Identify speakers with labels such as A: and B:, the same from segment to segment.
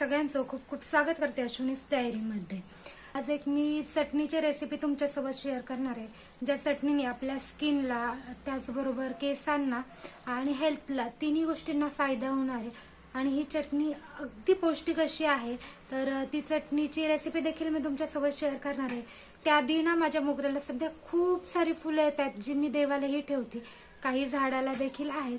A: सगळ्यांचं खूप खूप स्वागत करते अश्विनीस डायरीमध्ये आज एक मी चटणीची रेसिपी तुमच्यासोबत शेअर करणार आहे. ज्या चटणीने आपल्या स्किनला त्याचबरोबर केसांना आणि हेल्थला तिन्ही गोष्टींना फायदा होणार आहे. आणि ही चटणी अगदी पौष्टिक अशी आहे. तर ती चटणीची रेसिपी देखील मी तुमच्यासोबत शेअर करणार आहे. त्याआधी ना माझ्या मोगऱ्याला सध्या खूप सारी फुलं येतात जी मी देवालाही ठेवते. काही झाडाला देखील आहेत.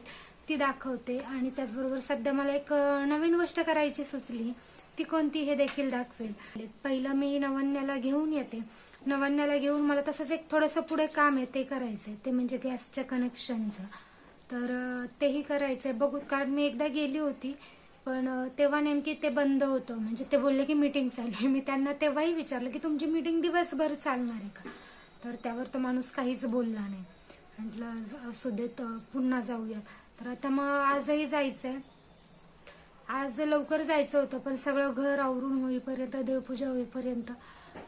A: ती दाखवते आणि त्याचबरोबर सध्या मला एक नवीन गोष्ट करायची सुचली ती कोणती हे देखील दाखवेल. पहिलं मी नवन्याला घेऊन येते. नवन्याला घेऊन मला तसंच एक थोडंसं पुढे काम आहे ते करायचंय. ते म्हणजे गॅसच्या कनेक्शनचं. तर तेही करायचंय. बघू कारण मी एकदा गेली होती पण तेव्हा नेमकी ते बंद होतं. म्हणजे ते बोलले की मीटिंग चालू आहे. मी त्यांना तेव्हाही विचारलं की तुमची मीटिंग दिवसभर चालणार आहे का? तर त्यावर तो माणूस काहीच बोलला नाही. म्हटलं असू देत पुन्हा जाऊया तर आता मग आजही जायचंय. आज लवकर जायचं होतं पण सगळं घर आवरून होईपर्यंत देवपूजा होईपर्यंत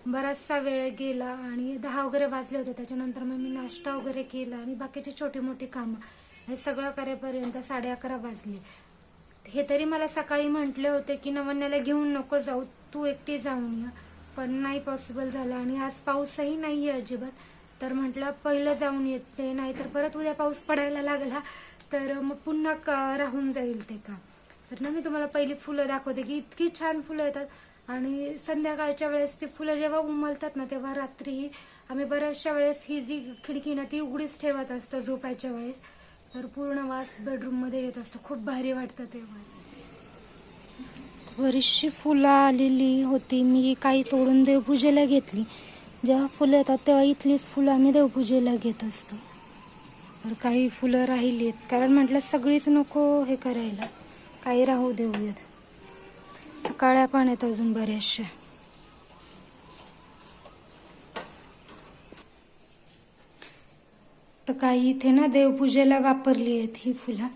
A: बराचसा वेळ गेला आणि दहा वगैरे वाजले होते. त्याच्यानंतर मग मी नाश्ता वगैरे केला आणि बाकीची छोटी मोठी कामं हे सगळं करेपर्यंत साडे अकरा वाजले. हे तरी मला सकाळी म्हटले होते की नवन्याला घेऊन नको जाऊ तू एकटी जाऊन या. पण नाही पॉसिबल झालं आणि आज पाऊसही नाही आहे अजिबात. तर म्हटलं पहिलं जाऊन येते नाही तर परत उद्या पाऊस पडायला लागला तर मग पुन्हा राहून जाईल ते का तर ना मी तुम्हाला पहिली फुलं दाखवते की इतकी छान फुलं येतात. आणि संध्याकाळच्या वेळेस ती फुलं जेव्हा उमलतात ना तेव्हा रात्रीही आम्ही बऱ्याचशा वेळेस ही जी खिडकी ना ती उघडीच ठेवत असतो झोपायच्या वेळेस. तर पूर्ण वास बेडरूममध्ये येत असतो. खूप भारी वाटतं तेव्हा. बरीचशी फुलं आलेली होती. मी काही तोडून देवपूजेला घेतली. जेव्हा फुलं येतात तेव्हा इथलीच फुलं आम्ही देवपूजेला घेत असतो. तर काही फुलं राहिली आहेत कारण म्हटलं सगळीच नको हे करायला. काही राहू देऊयात. काळ्या पाण्यात अजून बऱ्याचशा. तर काही इथे ना देवपूजेला वापरली आहेत ही फुलं.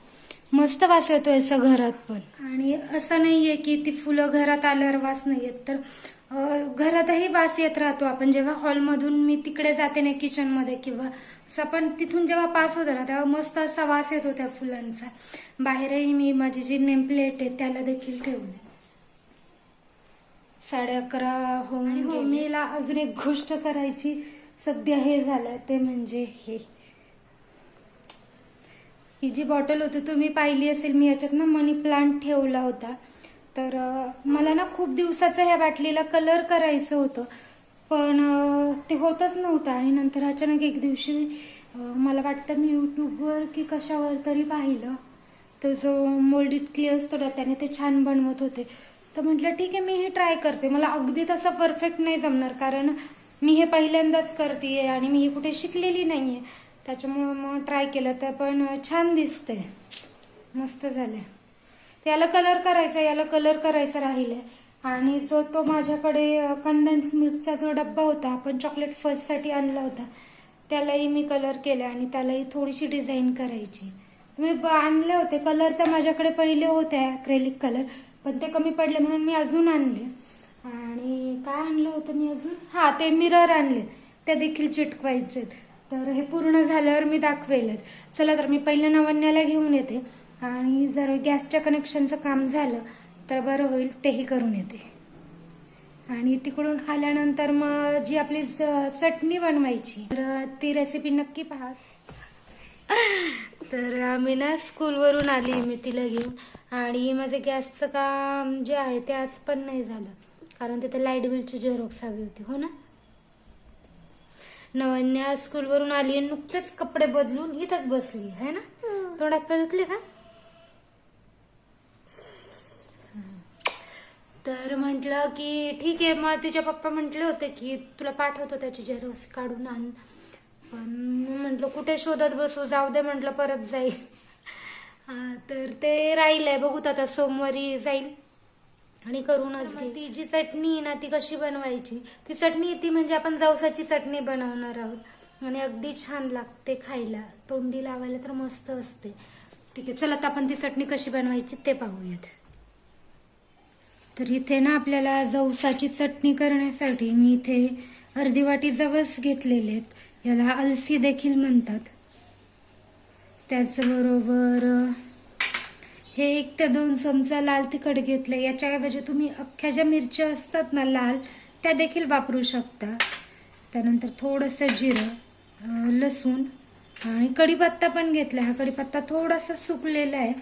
A: मस्त वास येतो याचा घरात पण. आणि असं नाहीये की ती फुलं घरात आल्यावर वास नाही येत तर घरातही वास येत राहतो आपण. जेव्हा हॉलमधून मी तिकडे जाते ना किचनमध्ये किंवा असं आपण तिथून जेव्हा पास होतो ना तेव्हा मस्त असा वास येतो त्या फुलांचा. बाहेरही मी माझी जी नेम प्लेट आहे त्याला देखील ठेवली साडे अकरा होऊन गेलेला अजून एक गोष्ट करायची सध्या हे झालं ते म्हणजे हे. ही जी बॉटल होती तुम्ही पाहिली असेल मी याच्यात ना मनी प्लांट ठेवला होता. तर मला ना खूप दिवसाचं ह्या बाटलीला कलर करायचं होतं. पण ते होतच नव्हतं आणि नंतर अचानक एक दिवशी मला वाटतं मी युट्यूबवर की कशावर तरी पाहिलं. तो जो मोल्डेड क्ले असतो त्याने ते छान बनवत होते. तर म्हटलं ठीक आहे मी हे ट्राय करते. मला अगदी तसं परफेक्ट नाही जमणार कारण मी हे पहिल्यांदाच करते आणि मी हे कुठे शिकलेली नाही आहे त्याच्यामुळं मग ट्राय केलं तर पण छान दिसते मस्त झालं. याला कलर करायचा याला कलर करायचा राहिलाय. आणि जो तो माझ्याकडे कंडेन्स मिल्कचा जो डब्बा होता आपण चॉकलेट फर्स्टसाठी आणला होता त्यालाही मी कलर केला आणि त्यालाही थोडीशी डिझाईन करायची. मी ब- आणले होते. कलर तर माझ्याकडे पहिले होते अक्रेलिक कलर पण ते कमी पडले म्हणून मी अजून आणले. आणि काय आणलं होतं मी अजून? हा ते मिरर आणले. ते देखील चिटकवायचे तर हे पूर्ण झाल्यावर मी दाखवेलच. चला तर मी पहिल्या नवन्याला घेऊन येते. आणि जर गॅसच्या कनेक्शनचं काम झालं तर बरं होईल तेही करून येते. आणि तिकडून आल्यानंतर मग जी आपली चटणी बनवायची तर ती रेसिपी नक्की पहा. तर आम्ही ना स्कूलवरून आली मी तिला घेऊन. आणि माझं गॅसचं काम जे आहे ते आज पण नाही झालं. कारण तिथे लाइट बिलची झेरॉक्स हवी होती हो ना? नवन्या स्कूलवरून आली आणि नुकतेच कपडे बदलून इथंच बसली आहे ना? तोंडात पाय धुतले का? तर म्हटलं की ठीक आहे मग तिचे पप्पा म्हटले होते की तुला पाठवतो त्याची झेरॉक्स काढून आण. पण म्हटलं कुठे शोधत बसू? जाऊ दे म्हटलं परत जाईल. तर ते राहिलंय. बघूत आता सोमवारी जाईल आणि करूनच ती जी चटणी आहे ना ती कशी बनवायची? ती चटणी ती म्हणजे आपण जवसाची चटणी बनवणार आहोत. आणि अगदी छान लागते खायला. तोंडी लावायला तर मस्त असते. ठीक आहे चला आता आपण ती चटणी कशी बनवायची ते पाहूयात. तर इथे ना आपल्याला जवसाची चटणी करण्यासाठी मी इथे अर्धी वाटी जवस घेतलेले आहेत याला अलसी देखील म्हणतात. त्याचबरोबर हे एक ते दोन चमचा लाल तिखट घेतले याच्याऐवजी तुम्ही अख्ख्या ज्या मिरच्या असतात ना लाल त्या देखील वापरू शकता. त्यानंतर थोडंसं जिरं लसूण आणि कढीपत्ता पण घेतला हा कढीपत्ता थोडासा सुकलेला आहे.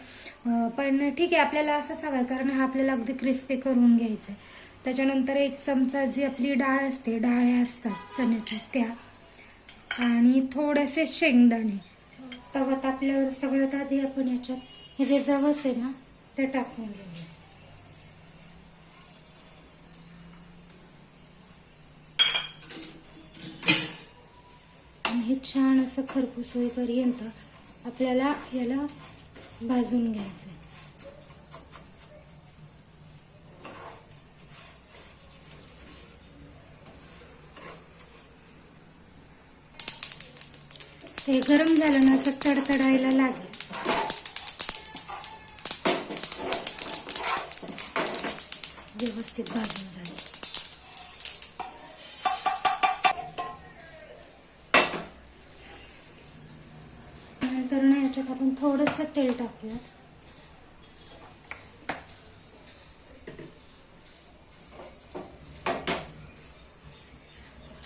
A: पण ठीक आहे आपल्याला असंच हवं आहे कारण हा आपल्याला अगदी क्रिस्पी करून घ्यायचा आहे त्याच्यानंतर एक चमचा जी आपली डाळ असते डाळ्या असतात चण्याच्या त्या. आणि थोडेसे शेंगदाणे. तवा तापल्यावर सगळ्यात आधी आपण याच्यात हे जे जवस आहे ना ते टाकून घेऊया. हे छान असं खरपूस होईपर्यंत आपल्याला याला भाजून घ्यायचं ते गरम झालं ना असं तडतडायला लागेल. व्यवस्थित भाजून झालं. आपण थोडस तेल टाकूया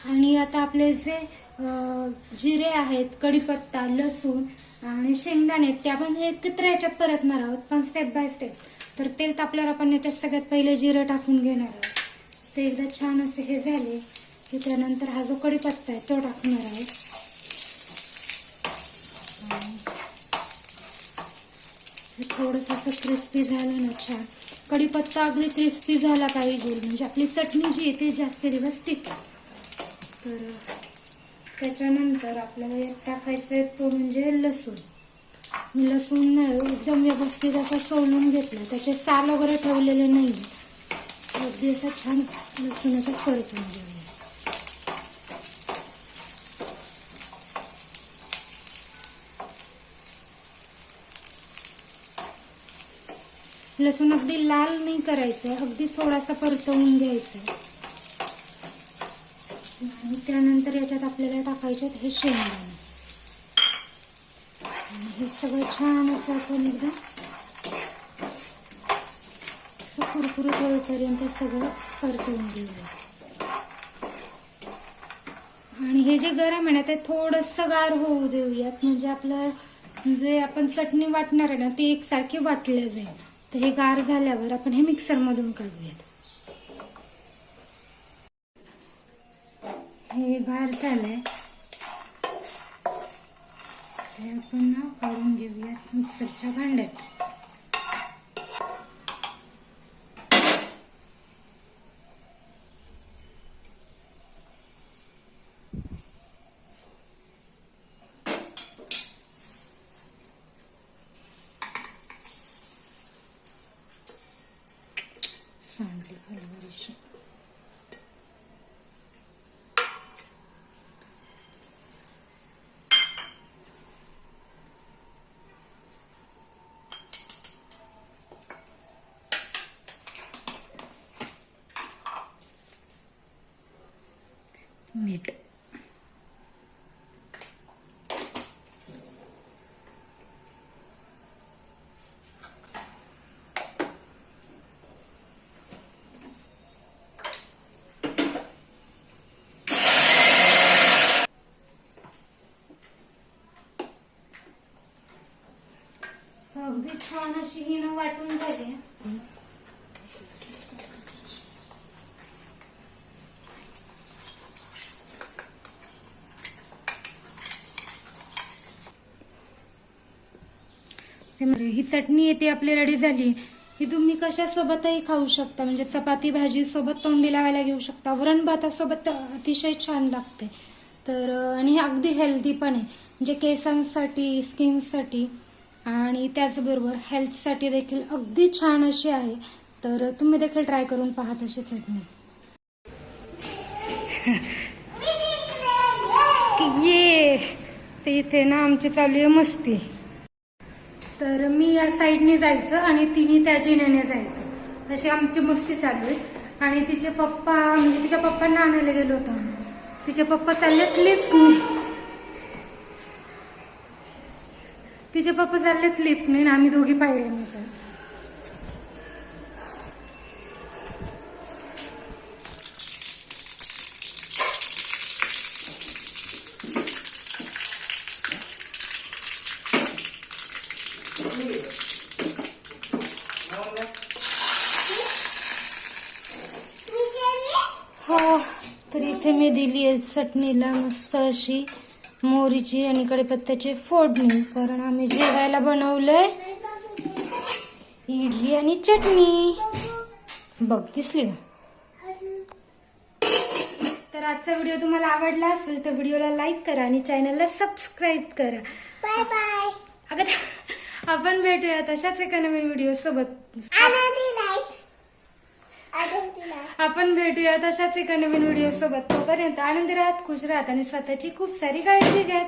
A: आणि आता आपले जे जिरे आहेत कढीपत्ता लसूण आणि शेंगदाणे आहेत, ते आपण एकत्र याच्यात परतणार आहोत पण स्टेप बाय स्टेप तर तेल तापल्यावर आपण याच्यात सगळ्यात पहिले जिरं टाकून घेणार आहोत. ते एकदा छान असे हे झाले की त्यानंतर हा जो कढीपत्ता आहे तो टाकणार आहे हे थोडंसं असं क्रिस्पी झालं ना छान. कढीपत्ता अगदी क्रिस्पी झाला पाहिजे म्हणजे आपली चटणी जी आहे ती जास्त दिवस टिकेल तर त्याच्यानंतर आपल्याला एक टाकायचं आहे तो म्हणजे लसूण. मी लसूण नाही एकदम व्यवस्थित असं सोलून घेतलं. त्याचे साल वगैरे ठेवलेले नाही अगदी असं छान लसूणाच्या परतून घेऊया लसूण अगदी लाल नाही करायचं अगदी थोडासा परतवून घ्यायचं. आणि त्यानंतर याच्यात आपल्याला टाकायचे आहेत हे शेंगदाणे. आणि हे सगळं छान असं आपण एकदम असं कुरकुरीत होईपर्यंत सगळं परतवून घेऊया. आणि हे जे गरम आहे ना ते थोडंसं गार होऊ देऊयात. म्हणजे आपलं जे आपण चटणी वाटणार आहे ना ती एकसारखी वाटल्या जाईल. तर हे गार झाल्यावर आपण हे मिक्सर मधून काढूयात. हे गार झालंय. हे आपण काढून घेऊयात मिक्सरच्या भांड्यात. मीठ अगदी छान अशी ही ना वाटून झाली त्यामुळे ही चटणी येते आपली रेडी झाली. ही तुम्ही कशासोबतही खाऊ शकता. म्हणजे चपाती भाजी सोबत तोंडी लावायला घेऊ शकता. वरण भातासोबत तर अतिशय छान लागते. तर आणि हे अगदी हेल्दी पण आहे. म्हणजे केसांसाठी स्किनसाठी आणि त्याचबरोबर हेल्थसाठी देखील अगदी छान अशी आहे. तर तुम्ही देखील ट्राय करून पहा तशी चटणी. ये ते इथे ना आमची चालू आहे मस्ती. तर मी या साईडने जायचं आणि तिने त्या जिन्याने जायचं. अशी आमची मस्ती चालू आहे. आणि तिचे पप्पा म्हणजे तिच्या पप्पांना आणायला गेलो होतो आम्ही. तिचे पप्पा चाललेत लिफ्टने तिचे पप्पा चाललेत लिफ्टने आणि आम्ही दोघी पायऱ्याने तर हा तर इथे मी दिली आहे चटणीला मस्त अशी मोहरीची आणि कढीपत्त्याची फोडणी. कारण आम्ही जेवायला बनवलंय इडली आणि चटणी. बघ दिसली तर आजचा व्हिडिओ तुम्हाला आवडला असेल तर व्हिडिओला लाईक करा आणि चॅनलला सबस्क्राईब करा.
B: Bye bye.
A: अगं आपण भेटूया तशाच एका नवीन व्हिडिओ सोबत
B: आनंदी लाइट आनंदी लाइट
A: आपण भेटूया तशाच एका नवीन व्हिडिओ सोबत. तोपर्यंत आनंदी राहत खुश राहत आणि स्वतःची खूप सारी काळजी घ्या.